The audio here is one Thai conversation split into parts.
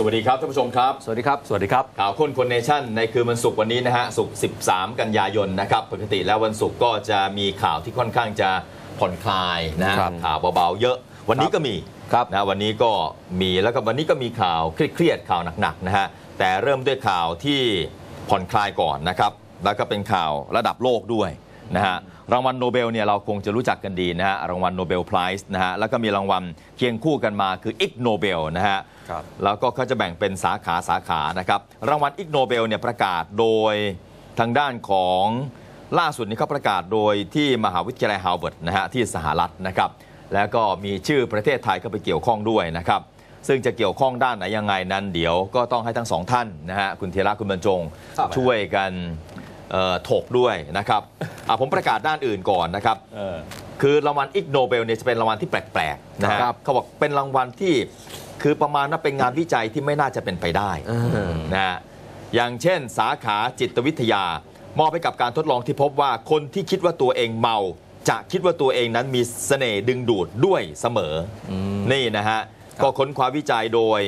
สวัสดีครับท่านผู้ชมครับ สวัสดีครับ สวัสดีครับ ข่าวค้นคนเนชั่นในคืนวันศุกร์วันนี้นะฮะศุกร์ 13 กันยายนนะครับ ปกติแล้ววันศุกร์ก็จะมีข่าวที่ค่อนข้างจะผ่อนคลายนะฮะครับข่าวเบาๆเยอะ วันนี้ก็มีครับนะวันนี้ก็มีแล้วก็วันนี้ก็มีข่าวเครียดๆข่าวหนักๆนะฮะแต่เริ่มด้วยข่าวที่ผ่อนคลายก่อนนะครับแล้วก็เป็นข่าวระดับโลกด้วย นะฮะรางวัลโนเบลเนี่ยเราคงจะรู้จักกันดีนะฮะรางวัลโนเบลไพรส์นะฮะแล้วก็มีรางวัลเคียงคู่กันมาคืออิกโนเบลนะฮะครับแล้วก็เขาจะแบ่งเป็นสาขาสาขานะครับรางวัลอิกโนเบลเนี่ยประกาศโดยทางด้านของล่าสุดนี้เขาประกาศโดยที่มหาวิทยาลัยฮาร์วาร์ดนะฮะที่สหรัฐนะครับแล้วก็มีชื่อประเทศไทยเข้าไปเกี่ยวข้องด้วยนะครับซึ่งจะเกี่ยวข้องด้านไหนยังไงนั้น เดี๋ยวก็ต้องให้ทั้งสองท่านนะฮะคุณเทระคุณบรรจงครับช่วยกันเอ่อ ถกด้วยนะครับอะผมประกาศด้านอื่นก่อนนะครับเออคือรางวัลอิกโนเบลเนี่ยจะเป็นรางวัลที่แปลกๆนะฮะครับเขาบอกเป็นรางวัลที่คือประมาณว่าเป็นงานวิจัยที่ไม่น่าจะเป็นไปได้เออนะฮะอย่างเช่น สาขาจิตวิทยา มอบให้กับการทดลองที่พบว่าคนที่คิดว่าตัวเองเมา จะคิดว่าตัวเองนั้นมีเสน่ห์ดึงดูดด้วยเสมออนี่นะฮะก็ค้นคว้าวิจัยโดย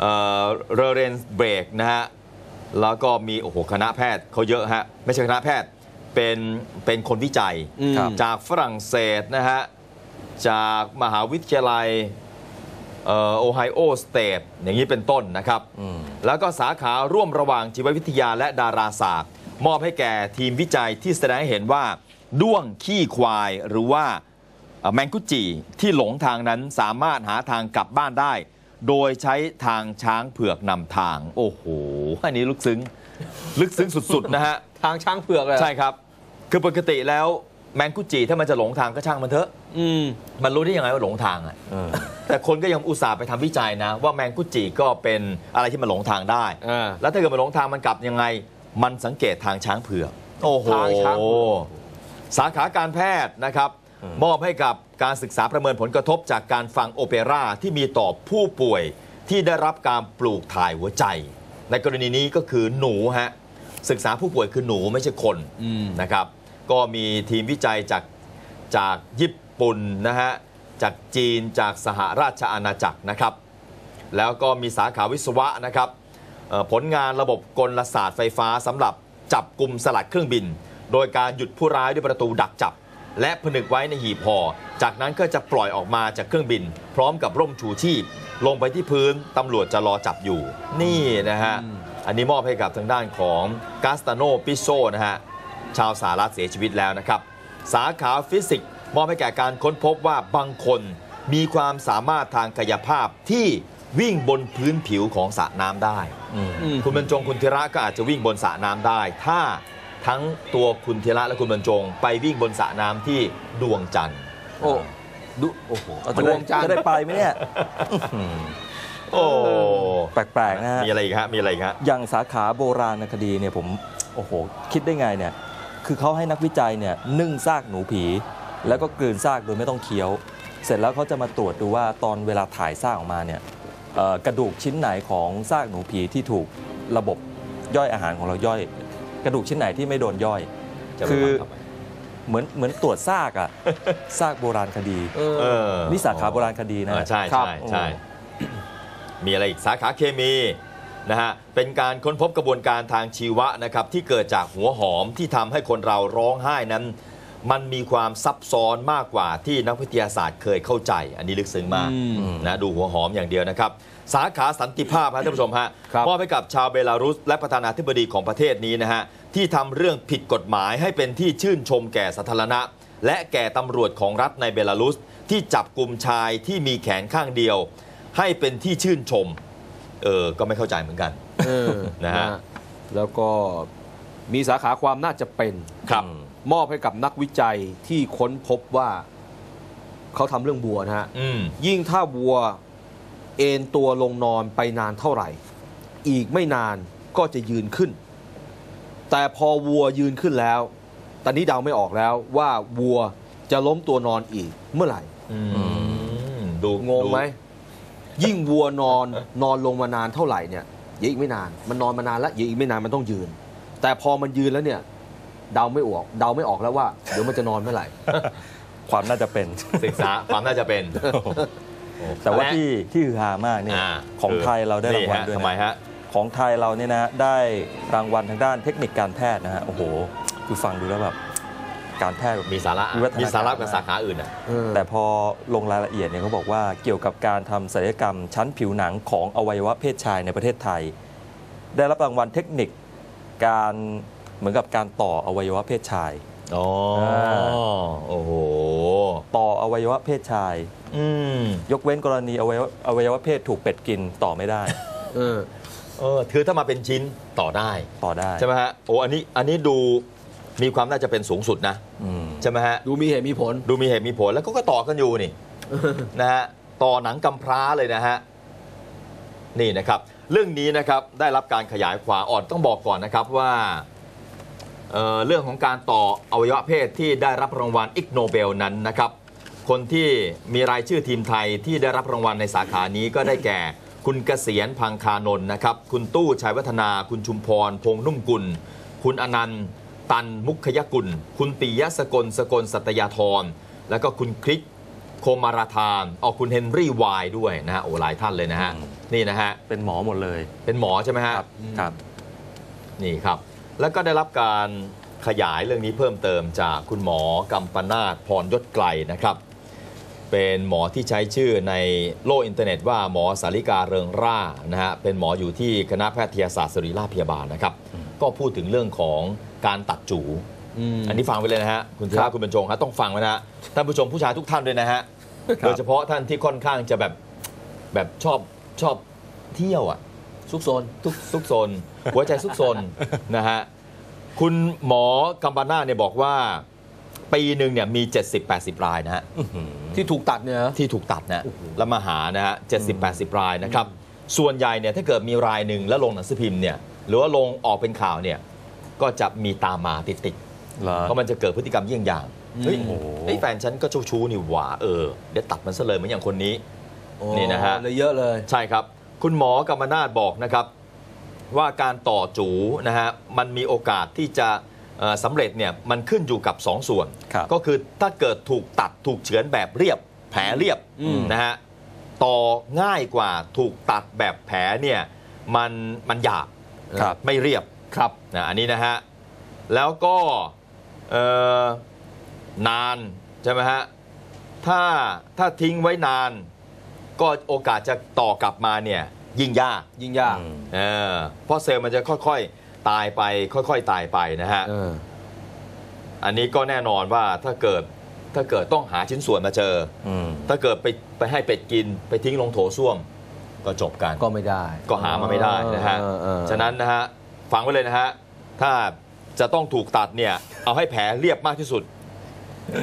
เรเรนเบรกนะฮะ แล้วก็มีโอ้โหคณะแพทย์เขาเยอะฮะไม่ใช่คณะแพทย์เป็นเป็นคนวิจัยอืมจากฝรั่งเศสนะฮะ จากมหาวิทยาลัยโอไฮโอสเตทอย่างนี้เป็นต้นนะครับ แล้วก็สาขาร่วมระหว่างจิตวิทยาและดาราศาสตร์ มอบให้แก่ทีมวิจัยที่แสดงให้เห็นว่า ด้วงขี้ควายหรือว่าเอ่อแมงกุจีที่หลงทางนั้นสามารถหาทางกลับบ้านได้ โดยใช้ทางช้างเผือกนำทาง โอ้โห อันนี้ลึกซึ้ง ลึกซึ้งสุด ๆ นะฮะ ทางช้างเผือกเลยใช่ครับ คือปกติแล้วแมงกุจีถ้ามันจะหลงทางก็ช่างมันเถอะ อืม มันรู้ได้ยังไงว่าหลงทางอะเออแต่คนก็ยังอุตส่าห์ไปทำวิจัยนะ ว่าแมงกุจิก็เป็นอะไรที่มันหลงทางได้เออแล้วถ้าเกิดมันหลงทางมันกลับยังไง มันสังเกตทางช้างเผือก โอ้โหทางช้างเผือกสาขาการแพทย์นะครับ มอบให้กับการศึกษาประเมินผลกระทบจากการฟังโอเปร่าที่มีต่อผู้ป่วยที่ได้รับการปลูกถ่ายหัวใจ ในกรณีนี้ก็คือหนูฮะศึกษาผู้ป่วยคือหนูไม่ใช่คนอืมนะครับ ก็มีทีมวิจัยจากจากญี่ปุ่นนะฮะจากจีนจากสหราชอาณาจักรนะครับ แล้วก็มีสาขาวิศวะนะครับเอ่อผลงานระบบกลศาสตร์ไฟฟ้าสำหรับจับกลุ่มสลัดเครื่องบิน โดยการหยุดผู้ร้ายด้วยประตูดักจับ และผนึกไว้ในหีบห่อ จากนั้นก็จะปล่อยออกมาจากเครื่องบิน พร้อมกับร่มชูชีพ ลงไปที่พื้นตำรวจจะรอจับอยู่ นี่นะฮะ อันนี้มอบให้กับทางด้านของกาสตาโนปิโซนะฮะ ชาวสหรัฐเสียชีวิตแล้วนะครับ สาขาฟิสิกส์มอบให้แก่การค้นพบว่าบางคนมีความสามารถทางกายภาพที่วิ่งบนพื้นผิวของสระน้ำได้อืมคุณบรรจงคุณธีระก็อาจจะวิ่งบนสระน้ำได้ ถ้า ทั้งตัวคุณธีระและคุณบรรจง ไปวิ่งบนสระน้ำที่ดวงจันทร์ โอ้ดูโอ้โหจะดได้วงจันทจะร์ได้ไปไหมเนี่ย โอ้แปลกๆนะฮะ มีอะไรอีกฮะมีอะไรอีกฮะ อย่างสาขาโบราณคดีเนี่ยผมโอ้โห คิดได้ไงเนี่ย คือเขาให้นักวิจัยเนี่ยนึ่งซากหนูผี แล้วก็กลืนซากโดยไม่ต้องเคี้ยว เสร็จแล้วเขาจะมาตรวจดูว่าตอนเวลาถ่ายซากออกมาเนี่ยเอ่อกระดูกชิ้นไหนของซากหนูผีที่ถูกระบบย่อยอาหารของเราย่อย กระดูกชิ้นไหนที่ไม่โดนย่อย จะไปคือ ทำทำไม เหมือนเหมือนตรวจซากอะ ซากโบราณคดี เออ เออนี่สาขาโบราณคดีนะเออใช่ครับใช่ใช่ มีอะไรอีกสาขาเคมีนะฮะเป็นการค้นพบกระบวนการทางชีวะนะครับที่เกิดจากหัวหอมที่ทำให้คนเราร้องไห้นั้น มันมีความซับซ้อนมากกว่าที่นักวิทยาศาสตร์เคยเข้าใจ อันนี้ลึกซึ้งมากอืม นะดูหัวหอมอย่างเดียวนะครับ สาขาสันติภาพฮะท่านผู้ชมฮะครับมอบให้กับชาวเบลารุส และประธานาธิบดีของประเทศนี้นะฮะที่ทำเรื่องผิดกฎหมายให้เป็นที่ชื่นชมแก่สาธารณะ และแก่ตำรวจของรัฐในเบลารุส ที่จับกลุ่มชายที่มีแขนข้างเดียว ให้เป็นที่ชื่นชมเออก็ไม่เข้าใจเหมือนกันเออนะฮะแล้วก็มีสาขาความน่าจะเป็นครับมอบให้กับนักวิจัยที่ค้นพบว่าเขาทำเรื่องบัวนะฮะอืมยิ่งถ้าวัว เอนตัวลงนอนไปนานเท่าไหร่ อีกไม่นานก็จะยืนขึ้น แต่พอวัวยืนขึ้นแล้ว ตอนนี้เดาไม่ออกแล้วว่าวัวจะล้มตัวนอนอีกเมื่อไหร่อืมดูงงไหมดูยิ่งวัวนอนนอนลงมานานเท่าไหร่เนี่ยเดี๋ยวอีกไม่นาน มันนอนมานานแล้วเดี๋ยวอีกไม่นานมันต้องยืน แต่พอมันยืนแล้วเนี่ย เดาไม่ออกเดาไม่ออกแล้วว่าเดี๋ยวมันจะนอนเมื่อไหร่ ความน่าจะเป็นศึกษาความน่าจะเป็นโแต่ว่าและที่ที่ฮือฮามากเนี่ยอ่าของคือไทยเราได้รางวัลฮะด้วยทำไมนะฮะของไทยเราเนี่ยนะได้รางวัลทางด้านเทคนิคการแพทย์นะฮะโอ้โห คือฟังดูแล้วแบบการแพทย์แบบมีสาระวิวัฒนาการมีสาระกับสาขาอื่นอะเออแต่พอลงรายละเอียดเนี่ยเขาบอกว่าเกี่ยวกับการทำศัลยกรรมชั้นผิวหนังของอวัยวะเพศชายในประเทศไทย ได้รับรางวัลเทคนิคการเหมือนกับการต่ออวัยวะเพศชาย อ๋ออ่าโอ้โหต่ออวัยวะเพศชาย อืมยกเว้นกรณีอวัยวะอวัยวะเพศถูกเป็ดกินต่อไม่ได้ เออเออคือถ้ามาเป็นชิ้นต่อได้ต่อได้ใช่ไหมฮะโอ้อันนี้อันนี้ดูมีความน่าจะเป็นสูงสุดนะอืมใช่ไหมฮะดูมีเหตุมีผล ดูมีเหตุมีผลแล้วก็ก็ต่อกันอยู่นี่นะฮะต่อหนังกำพร้าเลยนะฮะนี่นะครับ เรื่องนี้นะครับได้รับการขยายความอ่อนต้องบอกก่อนนะครับว่า เอ่อเรื่องของการต่ออวัยวะเพศที่ได้รับรางวัลอิกโนเบลนั้นนะครับ คนที่มีรายชื่อทีมไทยที่ได้รับรางวัลในสาขานี้ก็ได้แก่ คุณเกษียณพังคานนท์นะครับ คุณตู้ชัยวัฒนา คุณชุมพร พงษ์นุ่มกุล คุณอนันต์ตันมุขยกุล คุณปิยะสกลสกลสัตยาธร แล้วก็คุณคริกโคมาราธานออกคุณเฮนรี่วายด้วยนะฮะโอ้หลายท่านเลยนะฮะอืมนี่นะฮะ เป็นหมอหมดเลย เป็นหมอใช่ไหมฮะ ครับ นี่ครับ แล้วก็ได้รับการขยายเรื่องนี้เพิ่มเติมจากคุณหมอกัมปนาตพรยศไกลนะครับ เป็นหมอที่ใช้ชื่อในโลกอินเทอร์เน็ตว่าหมอสาริกาเริงร่านะฮะเป็นหมออยู่ที่คณะแพทยศาสตร์ศิริราชพยาบาลนะครับ ก็พูดถึงเรื่องของการตัดจูอืมอันนี้ฟังไว้เลยนะฮะคุณธีครัระบคุณบรรจงฮะต้องฟังไว้นะฮะท่านผู้ชมผู้ชายทุกท่านด้วยนะฮะครับโดยเฉพาะท่านที่ค่อนข้างจะแบบแบบชอบชอบเที่ยวอะ ซุกซนทุกซุกซนหัวใจซุกซนนะฮะคุณหมอกัมปนาทเนี่ยบอกว่า ปีหนึ่งเนี่ยมี 70-80 รายนะฮะที่ถูกตัดเนี่ยเหรอที่ถูกตัดนะโอ้โหแล้วมาหานะฮะ70-80รายนะครับ ส่วนใหญ่เนี่ยถ้าเกิดมีรายหนึ่งแล้วลงหนังสือพิมพ์เนี่ยหรือว่าลงออกเป็นข่าวเนี่ยก็จะมีตามมาติดๆเหรอเพราะมันจะเกิดพฤติกรรมเยี่ยงอย่างเฮ้ยโอ้โหเฮ้ยแฟนฉันก็เจ้าชู้นี่หว่าเออเดี๋ยวตัดมันซะเลยเหมือนอย่างคนนี้โอ้นี่นะฮะเลยเยอะเลยใช่ครับ คุณหมอกรรมนาศบอกนะครับว่าการต่อจูนะฮะมันมีโอกาสที่จะเอ่อสำเร็จเนี่ยมันขึ้นอยู่กับ 2ส่วนครับก็คือถ้าเกิดถูกตัดถูกเฉือนแบบเรียบแผลเรียบอืมนะฮะต่อง่ายกว่าถูกตัดแบบแผลเนี่ยมันมันหยาบครับไม่เรียบครับนะอันนี้นะฮะแล้วก็เอ่อนานใช่ไหมฮะถ้าถ้าทิ้งไว้นาน ก็โอกาสจะต่อกลับมาเนี่ยยิ่งยากยิ่งยากอืมเออเพราะเซลล์มันจะค่อยๆ ตายไป ค่อยๆ ตายไปนะฮะเอออันนี้ก็แน่นอนว่าถ้าเกิดถ้าเกิดต้องหาชิ้นส่วนมาเจออืมถ้าเกิดไปไปให้เป็ดกินไปทิ้งลงโถส้วม ก็จบกันก็ไม่ได้ ก็หามาไม่ได้นะฮะเออเออฉะนั้นนะฮะฟังไว้เลยนะฮะถ้าจะต้องถูกตัดเนี่ยเอาให้แผลเรียบมากที่สุด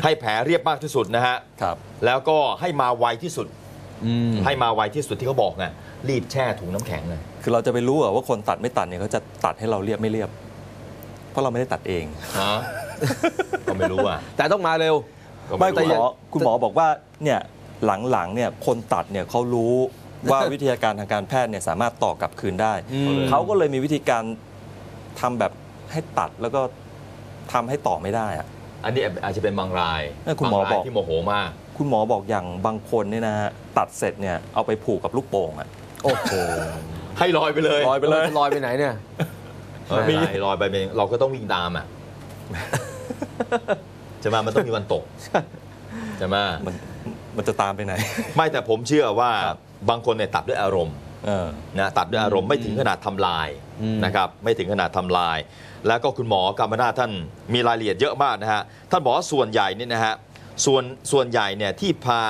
ให้แผลเรียบมากที่สุดนะฮะครับ แล้วก็ให้มาไวที่สุด อืมให้มาไวที่สุดที่เขาบอกไงรีบแช่ถุงน้ำแข็งเลย คือเราจะไปรู้เหรอว่าคนตัดไม่ตัดเนี่ยเขาจะตัดให้เราเรียบไม่เรียบ เพราะเราไม่ได้ตัดเองฮะ ก็ไม่รู้อะแต่ต้องมาเร็ว ก็ไม่ไม่คุณหมรู้ออะคุณหมอบอกว่าเนี่ยหลังๆเนี่ยคนตัดเนี่ยเขารู้ว่าวิทยาการทางการแพทย์เนี่ยสามารถต่อกลับคืนได้ อืม เขาก็เลยมีวิธีการทำแบบให้ตัดแล้วก็ทำให้ต่อไม่ได้อะ อันนี้อาจจะเป็นบางรายเออคุณหมอบางรายบอก ที่โมโหมาก คุณหมอบอกอย่างบางคนเนี่ยนะฮะตัดเสร็จเนี่ยเอาไปผูกกับลูกโป่งอะโอ้โหให้ลอยไปเลยลอยไปเลยลอยไปไหนเนี่ยเออไม่เป็นไรลอยไปเป็นเราก็ต้องวิ่งตามอะใช่ไหมมันต้องมีวันตกใช่ไหมมันมันจะตามไปไหน ไม่แต่ผมเชื่อว่าครับบางคนเนี่ยตัดด้วยอารมณ์เออนะตัดด้วยอารมณ์ไม่ถึงขนาดทำลายอืมนะครับไม่ถึงขนาดทำลาย แล้วก็คุณหมอกรรมนาถท่านมีรายละเอียดเยอะมากนะฮะท่านบอกว่าส่วนใหญ่นี่นะฮะ ส่วนส่วนใหญ่เนี่ยที่พา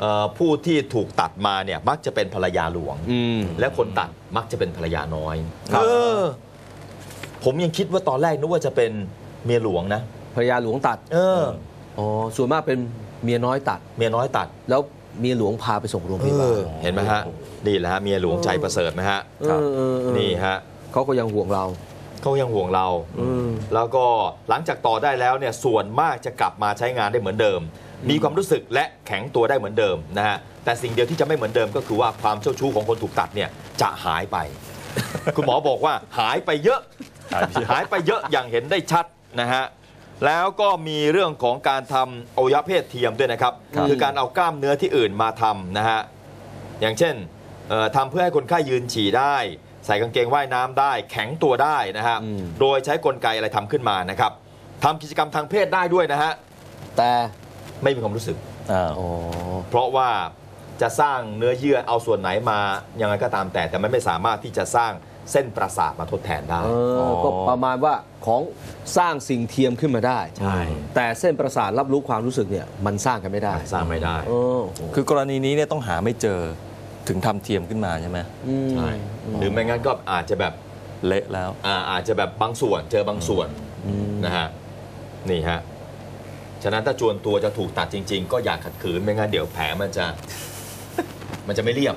เอ่อผู้ที่ถูกตัดมาเนี่ยมักจะเป็นภรรยาหลวงอืมและคนตัดมักจะเป็นภรรยาน้อยครับเออผมยังคิดว่าตอนแรกนึกว่าจะเป็นเมียหลวงนะภรรยาหลวงตัด เอออ๋อส่วนมากเป็นเมียน้อยตัด เมียน้อยตัด แล้วเมียหลวงพาไปส่งโรงพยาบาลเห็นไหมฮะนี่แหละฮะเมียหลวงใจประเสริฐไหมฮะเออเออเออนี่ฮะเขาก็ยังห่วงเรา เขายังห่วงเราอืมแล้วก็หลังจากต่อได้แล้วเนี่ยส่วนมากจะกลับมาใช้งานได้เหมือนเดิม มีความรู้สึกและแข็งตัวได้เหมือนเดิมนะฮะแต่สิ่งเดียวที่จะไม่เหมือนเดิมก็คือว่าความเจ้าชู้ของคนถูกตัดเนี่ยจะหายไป คุณหมอบอกว่าหายไปเยอะ หายไปเยอะหายไปเยอะอย่างเห็นได้ชัดนะฮะแล้วก็มีเรื่องของการทำอวัยวะเพศเทียมด้วยนะครับครับคือการเอากล้ามเนื้อที่อื่นมาทำนะฮะอย่างเช่นเอ่อทำเพื่อให้คนไข้ยืนฉี่ได้ ใส่กางเกงว่ายน้ำได้ แข็งตัวได้นะฮะอืมโดยใช้กลไกอะไรทำขึ้นมานะครับทำกิจกรรมทางเพศได้ด้วยนะฮะแต่ไม่มีความรู้สึกอ้าวอ๋อเพราะว่าจะสร้างเนื้อเยื่อเอาส่วนไหนมายังไงก็ตามแต่แต่มันไม่สามารถที่จะสร้างเส้นประสาทมาทดแทนได้เออก็ประมาณว่าของสร้างสิ่งเทียมขึ้นมาได้ใช่แต่เส้นประสาทรับรู้ความรู้สึกเนี่ยมันสร้างกันไม่ได้ สร้างไม่ได้เออคือกรณีนี้เนี่ยต้องหาไม่เจอ ถึงทำเทียมขึ้นมาใช่ไหมมใช่หรือไม่งั้นก็อาจจะแบบเละแล้วอ่าอาจจะแบบบางส่วนเจอบางส่วนอืมนะฮะนี่ฮะฉะนั้นถ้าจวนตัวจะถูกตัดจริง ๆ ก็อย่าขัดขืนไม่งั้นเดี๋ยวแผลมันจะ มันจะไม่เรียบ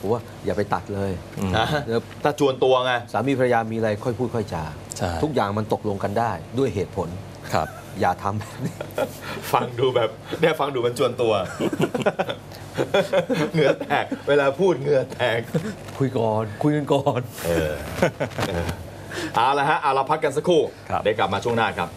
ผมว่าอย่าไปตัดเลยอืมนะเดี๋ยวถ้าจวนตัวไง สามีภรรยามีอะไรค่อยพูดค่อยจาใช่ ทุกอย่างมันตกลงกันได้ด้วยเหตุผล ครับ อย่าทำแบบนี้ ฟังดูแบบเนี่ยฟังดูมันจวนตัว เหงื่อแตก เวลาพูดเหงื่อแตก คุยก่อน คุยกันก่อนเออเออ เอาละฮะเอาเราพักกันสักครู่ ครับ เดี๋ยวกลับมาช่วงหน้าครับ